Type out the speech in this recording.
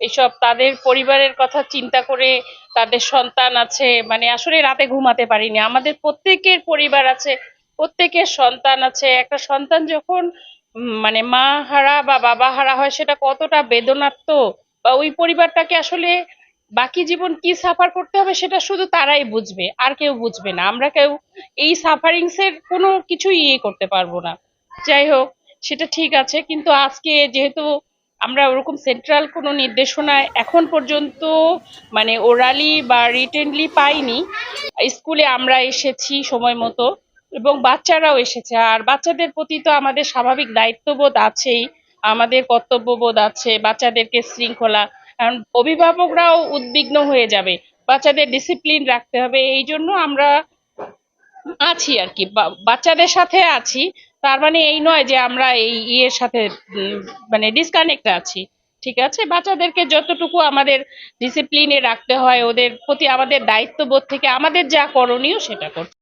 এইসব তাদের পরিবারের কথা চিন্তা করে তাদের সন্তান আছে মানে আসলে রাতে ঘুমাতে পারিনি। আমাদের প্রত্যেকের পরিবার আছে, প্রত্যেকের সন্তান আছে। একটা সন্তান যখন মানে মা হারা বা বাবা হারা হয়, সেটা কতটা বেদনাত্ম বা ওই পরিবারটাকে আসলে বাকি জীবন কি সাফার করতে হবে, সেটা শুধু তারাই বুঝবে, আর কেউ বুঝবে না। আমরা কেউ এই সাফারিংস এর কোনো কিছুই ইয়ে করতে পারব না। যাই হোক, সেটা ঠিক আছে, কিন্তু আজকে যেহেতু আমরা ওরকম সেন্ট্রাল কোনো নির্দেশনা এখন পর্যন্ত মানে ওরালি বা রিটেনলি পাইনি। স্কুলে আমরা এসেছি সময় মতো এবং বাচ্চারাও এসেছে। আর বাচ্চাদের প্রতি তো আমাদের স্বাভাবিক দায়িত্ববোধ আছেই, আমাদের কর্তব্যবোধ আছে বাচ্চাদেরকে শৃঙ্খলা। কারণ অভিভাবকরাও উদ্বিগ্ন হয়ে যাবে। বাচ্চাদের ডিসিপ্লিন রাখতে হবে। এই জন্য আমরা আছি আর কি বাচ্চাদের সাথে আছি, তার মানে এই নয় যে আমরা এই ইয়ের সাথে মানে ডিসকানেক্ট আছি, ঠিক আছে? বাচ্চাদেরকে যতটুকু আমাদের ডিসিপ্লিনে রাখতে হয়, ওদের প্রতি আমাদের দায়িত্ববোধ থেকে আমাদের যা করণীয় সেটা করতে